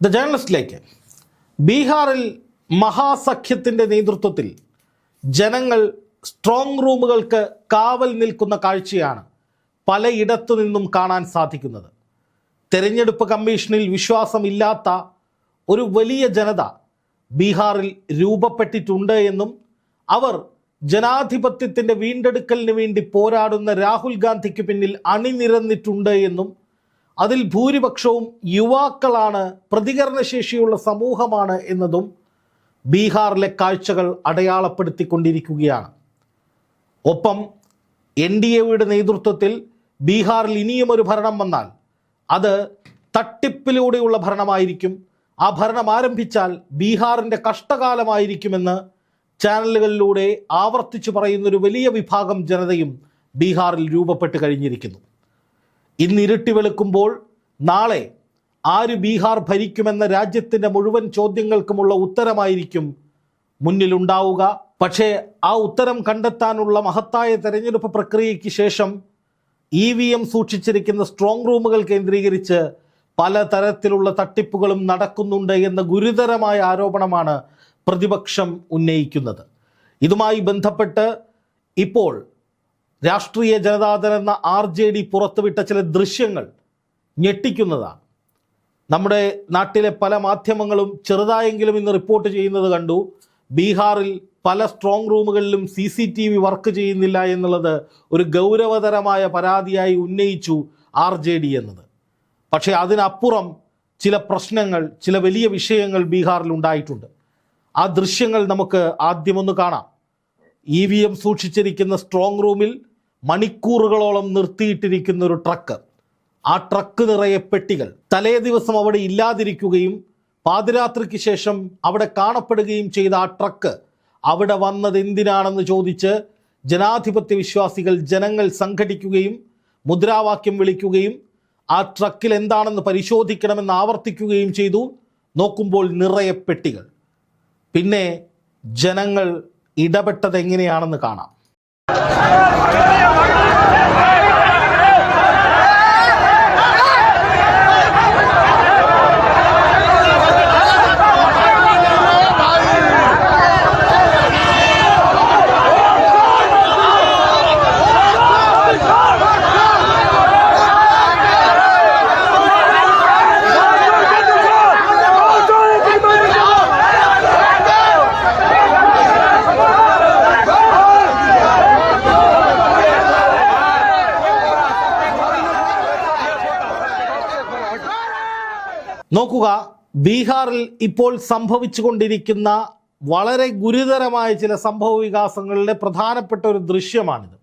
The ജേർണലിസ്റ്റിലേക്ക് ബീഹാറിൽ മഹാസഖ്യത്തിന്റെ നേതൃത്വത്തിൽ ജനങ്ങൾ സ്ട്രോങ് റൂമുകൾക്ക് കാവൽ നിൽക്കുന്ന കാഴ്ചയാണ് പലയിടത്തു നിന്നും കാണാൻ സാധിക്കുന്നത്. തെരഞ്ഞെടുപ്പ് കമ്മീഷനിൽ വിശ്വാസമില്ലാത്ത ഒരു വലിയ ജനത ബീഹാറിൽ രൂപപ്പെട്ടിട്ടുണ്ട് എന്നും അവർ ജനാധിപത്യത്തിന്റെ വീണ്ടെടുക്കലിന് വേണ്ടി പോരാടുന്ന രാഹുൽ ഗാന്ധിക്ക് പിന്നിൽ അണിനിരന്നിട്ടുണ്ട് എന്നും അതിൽ ഭൂരിപക്ഷവും യുവാക്കളാണ് പ്രതികരണശേഷിയുള്ള സമൂഹമാണ് എന്നതും ബീഹാറിലെ കാഴ്ചകൾ അടയാളപ്പെടുത്തിക്കൊണ്ടിരിക്കുകയാണ്. ഒപ്പം എൻ ഡി എയുടെ നേതൃത്വത്തിൽ ബീഹാറിൽ ഇനിയും ഒരു ഭരണം വന്നാൽ അത് തട്ടിപ്പിലൂടെയുള്ള ഭരണമായിരിക്കും. ആ ഭരണം ആരംഭിച്ചാൽ ബീഹാറിന്റെ കഷ്ടകാലമായിരിക്കുമെന്ന് ചാനലുകളിലൂടെ ആവർത്തിച്ചു പറയുന്നൊരു വലിയ വിഭാഗം ജനതയും ബീഹാറിൽ രൂപപ്പെട്ട് കഴിഞ്ഞിരിക്കുന്നു. ഇന്ന് ഇരുട്ടി വെളുക്കുമ്പോൾ നാളെ ആര് ബീഹാർ ഭരിക്കുമെന്ന രാജ്യത്തിന്റെ മുഴുവൻ ചോദ്യങ്ങൾക്കുമുള്ള ഉത്തരമായിരിക്കും മുന്നിലുണ്ടാവുക. പക്ഷേ ആ ഉത്തരം കണ്ടെത്താനുള്ള മഹത്തായ തെരഞ്ഞെടുപ്പ് പ്രക്രിയയ്ക്ക് ശേഷം ഇ വി എം സൂക്ഷിച്ചിരിക്കുന്ന സ്ട്രോങ് റൂമുകൾ കേന്ദ്രീകരിച്ച് പലതരത്തിലുള്ള തട്ടിപ്പുകളും നടക്കുന്നുണ്ട് എന്ന ഗുരുതരമായ ആരോപണമാണ് പ്രതിപക്ഷം ഉന്നയിക്കുന്നത്. ഇതുമായി ബന്ധപ്പെട്ട് ഇപ്പോൾ രാഷ്ട്രീയ ജനതാദൾ എന്ന ആർ ജെ ഡി പുറത്തുവിട്ട ചില ദൃശ്യങ്ങൾ ഞെട്ടിക്കുന്നതാണ്. നമ്മുടെ നാട്ടിലെ പല മാധ്യമങ്ങളും ചെറുതായെങ്കിലും ഇന്ന് റിപ്പോർട്ട് ചെയ്യുന്നത് കണ്ടു. ബീഹാറിൽ പല strong റൂമുകളിലും C C T V work ചെയ്യുന്നില്ല എന്നുള്ളത് ഒരു ഗൗരവതരമായ പരാതിയായി ഉന്നയിച്ചു ആർ ജെ ഡി എന്നത്. പക്ഷേ അതിനപ്പുറം ചില പ്രശ്നങ്ങൾ ചില വലിയ വിഷയങ്ങൾ ബീഹാറിൽ ഉണ്ടായിട്ടുണ്ട്. ആ ദൃശ്യങ്ങൾ നമുക്ക് ആദ്യമൊന്ന് കാണാം. ഇ വി എം സൂക്ഷിച്ചിരിക്കുന്ന സ്ട്രോങ് റൂമിൽ മണിക്കൂറുകളോളം നിർത്തിയിട്ടിരിക്കുന്ന ഒരു ട്രക്ക്. ആ ട്രക്ക് നിറയെ പെട്ടികൾ. തലേ ദിവസം അവിടെ ഇല്ലാതിരിക്കുകയും പാതിരാത്രിക്ക് ശേഷം അവിടെ കാണപ്പെടുകയും ചെയ്ത ആ ട്രക്ക് അവിടെ വന്നത് എന്തിനാണെന്ന് ചോദിച്ച് ജനാധിപത്യ വിശ്വാസികൾ ജനങ്ങൾ സംഘടിക്കുകയും മുദ്രാവാക്യം വിളിക്കുകയും ആ ട്രക്കിൽ എന്താണെന്ന് പരിശോധിക്കണമെന്ന് ആവർത്തിക്കുകയും ചെയ്തു. നോക്കുമ്പോൾ നിറയെ പെട്ടികൾ. പിന്നെ ജനങ്ങൾ ഇടപെട്ടത് എങ്ങനെയാണെന്ന് കാണാം. നോക്കുക ബീഹാറിൽ ഇപ്പോൾ സംഭവിച്ചുകൊണ്ടിരിക്കുന്ന വളരെ ഗുരുതരമായ ചില സംഭവ വികാസങ്ങളുടെ പ്രധാനപ്പെട്ട ഒരു ദൃശ്യമാണിത്.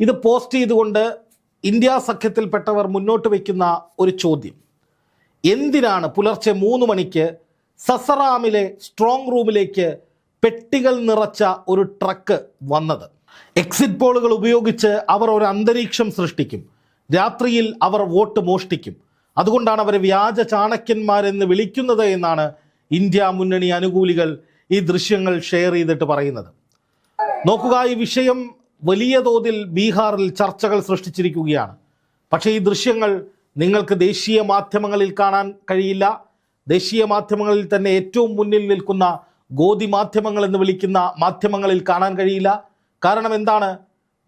ഇത് പോസ്റ്റ് ചെയ്തുകൊണ്ട് ഇന്ത്യ സഖ്യത്തിൽപ്പെട്ടവർ മുന്നോട്ട് വയ്ക്കുന്ന ഒരു ചോദ്യം. എന്തിനാണ് പുലർച്ചെ മൂന്ന് മണിക്ക് സസറാമിലെ സ്ട്രോങ് റൂമിലേക്ക് പെട്ടികൾ നിറച്ച ഒരു ട്രക്ക് വന്നത്? എക്സിറ്റ് പോളുകൾ ഉപയോഗിച്ച് അവർ ഒരു അന്തരീക്ഷം സൃഷ്ടിക്കും. രാത്രിയിൽ അവർ വോട്ട് മോഷ്ടിക്കും. അതുകൊണ്ടാണ് അവരെ വ്യാജ ചാണക്യന്മാരെന്ന് വിളിക്കുന്നത് എന്നാണ് ഇന്ത്യ മുന്നണി അനുകൂലികൾ ഈ ദൃശ്യങ്ങൾ ഷെയർ ചെയ്തിട്ട് പറയുന്നത്. നോക്കുക ഈ വിഷയം വലിയ തോതിൽ ബീഹാറിൽ ചർച്ചകൾ സൃഷ്ടിച്ചിരിക്കുകയാണ്. പക്ഷേ ഈ ദൃശ്യങ്ങൾ നിങ്ങൾക്ക് ദേശീയ മാധ്യമങ്ങളിൽ കാണാൻ കഴിയില്ല. ദേശീയ മാധ്യമങ്ങളിൽ തന്നെ ഏറ്റവും മുന്നിൽ നിൽക്കുന്ന ഗോതി മാധ്യമങ്ങൾ എന്ന് വിളിക്കുന്ന മാധ്യമങ്ങളിൽ കാണാൻ കഴിയില്ല. കാരണം എന്താണ്?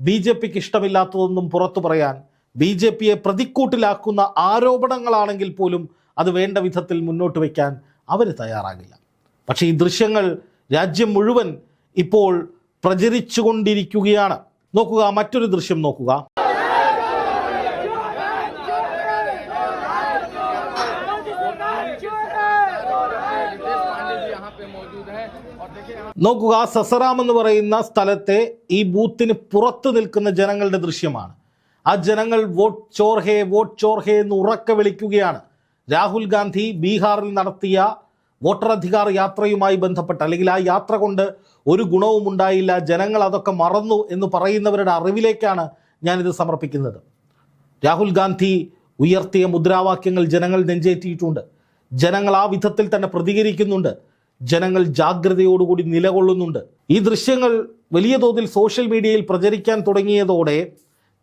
ബി ജെ പിക്ക് ഇഷ്ടമില്ലാത്തതൊന്നും പുറത്തു പറയാൻ ബി ജെ പിയെ പ്രതിക്കൂട്ടിലാക്കുന്ന ആരോപണങ്ങളാണെങ്കിൽ പോലും അത് വേണ്ട വിധത്തിൽ മുന്നോട്ട് വയ്ക്കാൻ അവർ തയ്യാറാകില്ല. പക്ഷേ ഈ ദൃശ്യങ്ങൾ രാജ്യം മുഴുവൻ ഇപ്പോൾ പ്രചരിച്ചുകൊണ്ടിരിക്കുകയാണ്. നോക്കുക മറ്റൊരു ദൃശ്യം നോക്കുക. നോക്കുക സസറാം എന്ന് പറയുന്ന സ്ഥലത്തെ ഈ ബൂത്തിന് പുറത്ത് നിൽക്കുന്ന ജനങ്ങളുടെ ദൃശ്യമാണ്. ആ ജനങ്ങൾ വോട്ട് ചോർഹേ വോട്ട് ചോർഹേ എന്ന് ഉറക്കെ വിളിക്കുകയാണ്. രാഹുൽ ഗാന്ധി ബീഹാറിൽ നടത്തിയ വോട്ടറധികാർ യാത്രയുമായി ബന്ധപ്പെട്ട് അല്ലെങ്കിൽ ആ യാത്ര കൊണ്ട് ഒരു ഗുണവും ഉണ്ടായില്ല ജനങ്ങൾ അതൊക്കെ മറന്നു എന്ന് പറയുന്നവരുടെ അറിവിലേക്കാണ് ഞാനിത് സമർപ്പിക്കുന്നത്. രാഹുൽ ഗാന്ധി ഉയർത്തിയ മുദ്രാവാക്യങ്ങൾ ജനങ്ങൾ നെഞ്ചേറ്റിയിട്ടുണ്ട്. ജനങ്ങൾ ആ വിധത്തിൽ തന്നെ പ്രതികരിക്കുന്നുണ്ട്. ജനങ്ങൾ ജാഗ്രതയോടുകൂടി നിലകൊള്ളുന്നുണ്ട്. ഈ ദൃശ്യങ്ങൾ വലിയ തോതിൽ സോഷ്യൽ മീഡിയയിൽ പ്രചരിക്കാൻ തുടങ്ങിയതോടെ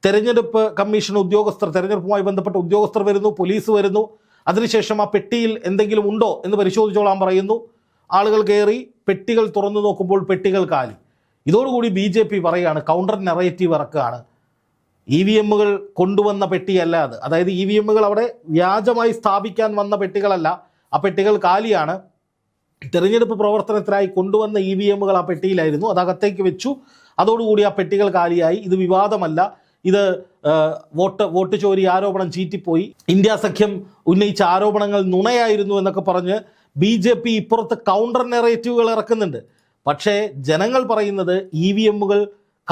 തെരഞ്ഞെടുപ്പ് കമ്മീഷൻ ഉദ്യോഗസ്ഥർ തെരഞ്ഞെടുപ്പുമായി ബന്ധപ്പെട്ട ഉദ്യോഗസ്ഥർ വരുന്നു പോലീസ് വരുന്നു. അതിനുശേഷം ആ പെട്ടിയിൽ എന്തെങ്കിലും ഉണ്ടോ എന്ന് പരിശോധിച്ചോളാൻ പറയുന്നു. ആളുകൾ കയറി പെട്ടികൾ തുറന്നു നോക്കുമ്പോൾ പെട്ടികൾ കാലി. ഇതോടുകൂടി ബി ജെ പി പറയുകയാണ് കൗണ്ടർ നെറേറ്റീവ് ഇറക്കുകയാണ്. ഇ വി എമ്മുകൾ കൊണ്ടുവന്ന പെട്ടിയല്ല അത്. അതായത് ഇ വി എമ്മുകൾ അവിടെ വ്യാജമായി സ്ഥാപിക്കാൻ വന്ന പെട്ടികളല്ല. ആ പെട്ടികൾ കാലിയാണ്. തെരഞ്ഞെടുപ്പ് പ്രവർത്തനത്തിനായി കൊണ്ടുവന്ന ഇ വി എമ്മുകൾ ആ പെട്ടിയിലായിരുന്നു. അത് അകത്തേക്ക് വെച്ചു. അതോടുകൂടി ആ പെട്ടികൾ കാലിയായി. ഇത് വിവാദമല്ല. ഇത് വോട്ട് വോട്ട് ചോരി ആരോപണം ചീറ്റിപ്പോയി. ഇന്ത്യ സഖ്യം ഉന്നയിച്ച ആരോപണങ്ങൾ നുണയായിരുന്നു എന്നൊക്കെ പറഞ്ഞ് ബി ജെ പി ഇപ്പുറത്ത് കൗണ്ടർ നെറേറ്റീവുകൾ ഇറക്കുന്നുണ്ട്. പക്ഷേ ജനങ്ങൾ പറയുന്നത് ഇ വി എമ്മുകൾ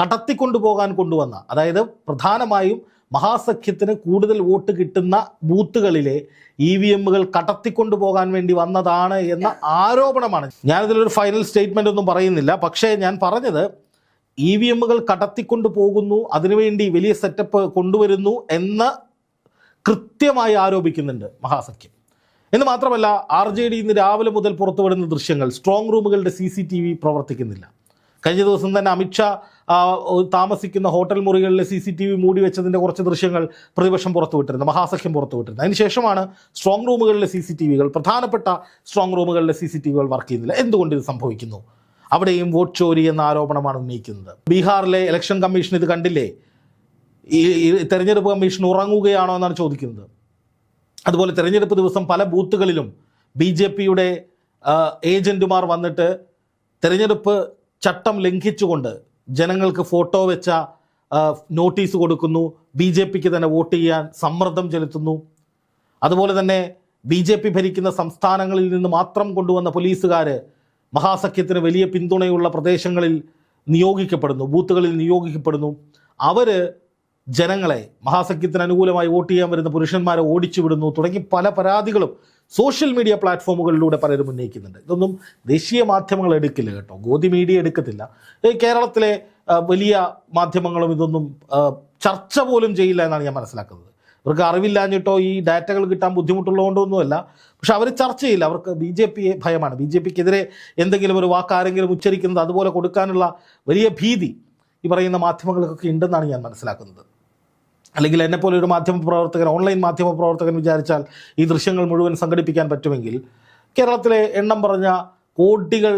കടത്തിക്കൊണ്ടുപോകാൻ കൊണ്ടുവന്ന അതായത് പ്രധാനമായും മഹാസഖ്യത്തിന് കൂടുതൽ വോട്ട് കിട്ടുന്ന ബൂത്തുകളിലെ ഇ വി എമ്മുകൾ കടത്തിക്കൊണ്ടുപോകാൻ വേണ്ടി വന്നതാണ് എന്ന ആരോപണമാണ്. ഞാനിതിലൊരു ഫൈനൽ സ്റ്റേറ്റ്മെന്റ് ഒന്നും പറയുന്നില്ല. പക്ഷേ ഞാൻ പറഞ്ഞത് ഇ വി എമ്മുകൾ കടത്തിക്കൊണ്ട് പോകുന്നു അതിനുവേണ്ടി വലിയ സെറ്റപ്പ് കൊണ്ടുവരുന്നു എന്ന് കൃത്യമായി ആരോപിക്കുന്നുണ്ട് മഹാസഖ്യം. എന്ന് മാത്രമല്ല ആർ ജെ ഡി ഇന്ന് രാവിലെ മുതൽ പുറത്തുവിടുന്ന ദൃശ്യങ്ങൾ സ്ട്രോങ് റൂമുകളുടെ സി സി ടി വി പ്രവർത്തിക്കുന്നില്ല. കഴിഞ്ഞ ദിവസം തന്നെ അമിത്ഷാ താമസിക്കുന്ന ഹോട്ടൽ മുറികളിലെ സി സി ടി വി മൂടി വെച്ചതിന്റെ കുറച്ച് ദൃശ്യങ്ങൾ പ്രതിപക്ഷം പുറത്തുവിട്ടിരുന്നു മഹാസഖ്യം പുറത്തുവിട്ടിരുന്നു. അതിനുശേഷമാണ് സ്ട്രോങ് റൂമുകളിലെ സി സി ടി വികൾ പ്രധാനപ്പെട്ട സ്ട്രോങ് റൂമുകളിലെ സി സി ടി വികൾ വർക്ക് ചെയ്യുന്നില്ല. എന്തുകൊണ്ട് ഇത് സംഭവിക്കുന്നു? അവിടെയും വോട്ട് ചോരി എന്ന ആരോപണമാണ് ഉന്നയിക്കുന്നത്. ബീഹാറിലെ ഇലക്ഷൻ കമ്മീഷൻ ഇത് കണ്ടില്ലേ? ഈ തെരഞ്ഞെടുപ്പ് കമ്മീഷൻ ഉറങ്ങുകയാണോ എന്നാണ് ചോദിക്കുന്നത്. അതുപോലെ തെരഞ്ഞെടുപ്പ് ദിവസം പല ബൂത്തുകളിലും ബി ജെ പിയുടെ ഏജന്റുമാർ വന്നിട്ട് തെരഞ്ഞെടുപ്പ് ചട്ടം ലംഘിച്ചുകൊണ്ട് ജനങ്ങൾക്ക് ഫോട്ടോ വെച്ച നോട്ടീസ് കൊടുക്കുന്നു. ബി ജെ പിക്ക് തന്നെ വോട്ട് ചെയ്യാൻ സമ്മർദ്ദം ചെലുത്തുന്നു. അതുപോലെ തന്നെ ബി ജെ പി ഭരിക്കുന്ന സംസ്ഥാനങ്ങളിൽ നിന്ന് മാത്രം കൊണ്ടുവന്ന പോലീസുകാർ മഹാസഖ്യത്തിന് വലിയ പിന്തുണയുള്ള പ്രദേശങ്ങളിൽ നിയോഗിക്കപ്പെടുന്നു ബൂത്തുകളിൽ നിയോഗിക്കപ്പെടുന്നു. അവർ ജനങ്ങളെ മഹാസഖ്യത്തിന് അനുകൂലമായി വോട്ട് ചെയ്യാൻ വരുന്ന പുരുഷന്മാരെ ഓടിച്ചു വിടുന്നു തുടങ്ങി പല പരാതികളും സോഷ്യൽ മീഡിയ പ്ലാറ്റ്ഫോമുകളിലൂടെ പലരും ഉന്നയിക്കുന്നുണ്ട്. ഇതൊന്നും ദേശീയ മാധ്യമങ്ങൾ എടുക്കില്ല കേട്ടോ. ഗോതി മീഡിയ എടുക്കത്തില്ല. കേരളത്തിലെ വലിയ മാധ്യമങ്ങളും ഇതൊന്നും ചർച്ച പോലും ചെയ്യില്ല എന്നാണ് ഞാൻ മനസ്സിലാക്കുന്നത്. ഇവർക്ക് അറിവില്ലാഞ്ഞിട്ടോ ഈ ഡാറ്റകൾ കിട്ടാൻ ബുദ്ധിമുട്ടുള്ളതുകൊണ്ടൊന്നുമല്ല. പക്ഷെ അവർ ചർച്ച ചെയ്യില്ല. അവർക്ക് ബി ജെ പിയെ ഭയമാണ്. ബി ജെ പിക്കെതിരെ എന്തെങ്കിലും ഒരു വാക്ക് ആരെങ്കിലും ഉച്ചരിക്കുന്നത് അതുപോലെ കൊടുക്കാനുള്ള വലിയ ഭീതി ഈ പറയുന്ന മാധ്യമങ്ങൾക്കൊക്കെ ഉണ്ടെന്നാണ് ഞാൻ മനസ്സിലാക്കുന്നത്. അല്ലെങ്കിൽ എന്നെപ്പോലെ ഒരു മാധ്യമ പ്രവർത്തകൻ ഓൺലൈൻ മാധ്യമ പ്രവർത്തകൻ വിചാരിച്ചാൽ ഈ ദൃശ്യങ്ങൾ മുഴുവൻ സംഘടിപ്പിക്കാൻ പറ്റുമെങ്കിൽ കേരളത്തിലെ എണ്ണം പറഞ്ഞ കോടികൾ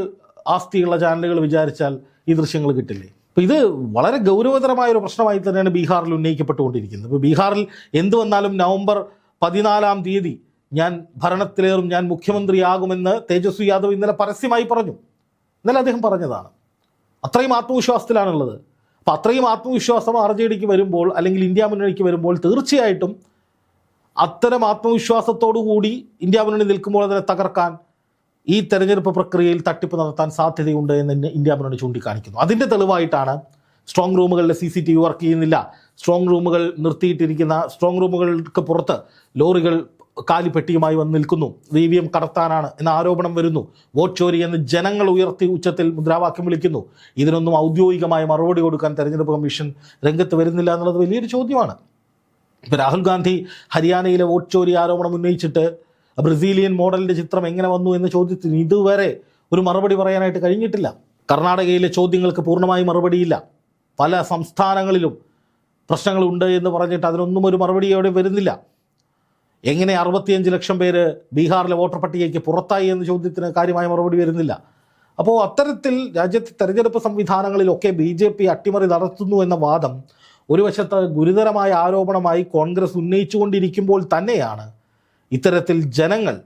ആസ്തിയുള്ള ചാനലുകൾ വിചാരിച്ചാൽ ഈ ദൃശ്യങ്ങൾ കിട്ടില്ലേ? അപ്പോൾ ഇത് വളരെ ഗൗരവതരമായ ഒരു പ്രശ്നമായി തന്നെയാണ് ബീഹാറിൽ ഉന്നയിക്കപ്പെട്ടുകൊണ്ടിരിക്കുന്നത്. ഇപ്പോൾ ബീഹാറിൽ എന്ത് വന്നാലും നവംബർ പതിനാലാം തീയതി ഞാൻ ഭരണത്തിലേറും ഞാൻ മുഖ്യമന്ത്രിയാകുമെന്ന് തേജസ്വി യാദവ് ഇന്നലെ പരസ്യമായി പറഞ്ഞു. ഇന്നലെ അദ്ദേഹം പറഞ്ഞതാണ്. അത്രയും ആത്മവിശ്വാസത്തിലാണുള്ളത്. അപ്പോൾ അത്രയും ആത്മവിശ്വാസം ആർ ജെ ഡിക്ക് വരുമ്പോൾ അല്ലെങ്കിൽ ഇന്ത്യ മുന്നണിക്ക് വരുമ്പോൾ തീർച്ചയായിട്ടും അത്തരം ആത്മവിശ്വാസത്തോടു കൂടി ഇന്ത്യ മുന്നണി നിൽക്കുമ്പോൾ അതിനെ തകർക്കാൻ ഈ തെരഞ്ഞെടുപ്പ് പ്രക്രിയയിൽ തട്ടിപ്പ് നടത്താൻ സാധ്യതയുണ്ട് എന്ന് ഇന്ത്യ മുന്നണി ചൂണ്ടിക്കാണിക്കുന്നു. അതിന്റെ തെളിവായിട്ടാണ് strong റൂമുകളിലെ C C T V work ചെയ്യുന്നില്ല. സ്ട്രോങ് റൂമുകൾ നിർത്തിയിട്ടിരിക്കുന്ന സ്ട്രോങ് റൂമുകൾക്ക് പുറത്ത് ലോറികൾ കാലിപ്പെട്ടിയുമായി വന്ന് നിൽക്കുന്നു. ഇ വി എം കടത്താനാണ് എന്ന ആരോപണം വരുന്നു. വോട്ട് ചോരി എന്ന് ജനങ്ങൾ ഉയർത്തി ഉച്ചത്തിൽ മുദ്രാവാക്യം വിളിക്കുന്നു. ഇതിനൊന്നും ഔദ്യോഗികമായ മറുപടി കൊടുക്കാൻ തെരഞ്ഞെടുപ്പ് കമ്മീഷൻ രംഗത്ത് വരുന്നില്ല എന്നുള്ളത് വലിയൊരു ചോദ്യമാണ്. ഇപ്പോൾ രാഹുൽ ഗാന്ധി ഹരിയാനയിലെ വോട്ട് ചോരി ആരോപണം ഉന്നയിച്ചിട്ട് ബ്രസീലിയൻ മോഡലിന്റെ ചിത്രം എങ്ങനെ വന്നു എന്ന ചോദ്യത്തിന് ഇതുവരെ ഒരു മറുപടി പറയാനായിട്ട് കഴിഞ്ഞിട്ടില്ല. കർണാടകയിലെ ചോദ്യങ്ങൾക്ക് പൂർണമായി മറുപടിയില്ല. പല സംസ്ഥാനങ്ങളിലും പ്രശ്നങ്ങളുണ്ട് എന്ന് പറഞ്ഞിട്ട് അതിനൊന്നും ഒരു മറുപടി അവിടെ വരുന്നില്ല. എങ്ങനെ അറുപത്തിയഞ്ച് ലക്ഷം പേര് ബീഹാറിലെ വോട്ടർ പട്ടികയ്ക്ക് പുറത്തായി എന്ന ചോദ്യത്തിന് കാര്യമായ മറുപടി വരുന്നില്ല. അപ്പോൾ അത്തരത്തിൽ രാജ്യത്തെ തെരഞ്ഞെടുപ്പ് സംവിധാനങ്ങളിലൊക്കെ ബി ജെ പി അട്ടിമറി നടത്തുന്നു എന്ന വാദം ഒരു വശത്ത് ഗുരുതരമായ ആരോപണമായി കോൺഗ്രസ് ഉന്നയിച്ചുകൊണ്ടിരിക്കുമ്പോൾ തന്നെയാണ് ഇത്തരത്തിൽ ജനങ്ങൾ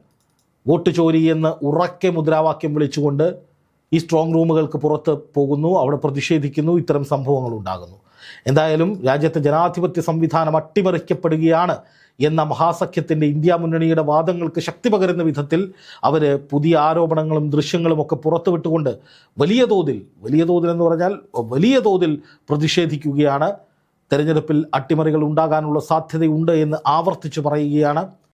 വോട്ട് ചോരി എന്ന് ഉറക്കെ മുദ്രാവാക്യം വിളിച്ചുകൊണ്ട് ഈ സ്ട്രോങ് റൂമുകൾക്ക് പുറത്ത് പോകുന്നു അവിടെ പ്രതിഷേധിക്കുന്നു ഇത്തരം സംഭവങ്ങൾ ഉണ്ടാകുന്നു. എന്തായാലും രാജ്യത്തെ ജനാധിപത്യ സംവിധാനം അട്ടിമറിക്കപ്പെടുകയാണ് എന്ന മഹാസഖ്യത്തിന്റെ ഇന്ത്യ മുന്നണിയുടെ വാദങ്ങൾക്ക് ശക്തി പകരുന്ന വിധത്തിൽ അവർ പുതിയ ആരോപണങ്ങളും ദൃശ്യങ്ങളും ഒക്കെ പുറത്തുവിട്ടുകൊണ്ട് വലിയ തോതിൽ വലിയ തോതിൽ എന്ന് പറഞ്ഞാൽ വലിയ തോതിൽ പ്രതിഷേധിക്കുകയാണ്. തെരഞ്ഞെടുപ്പിൽ അട്ടിമറികൾ ഉണ്ടാകാനുള്ള സാധ്യതയുണ്ട് എന്ന് ആവർത്തിച്ച് പറയുകയാണ്.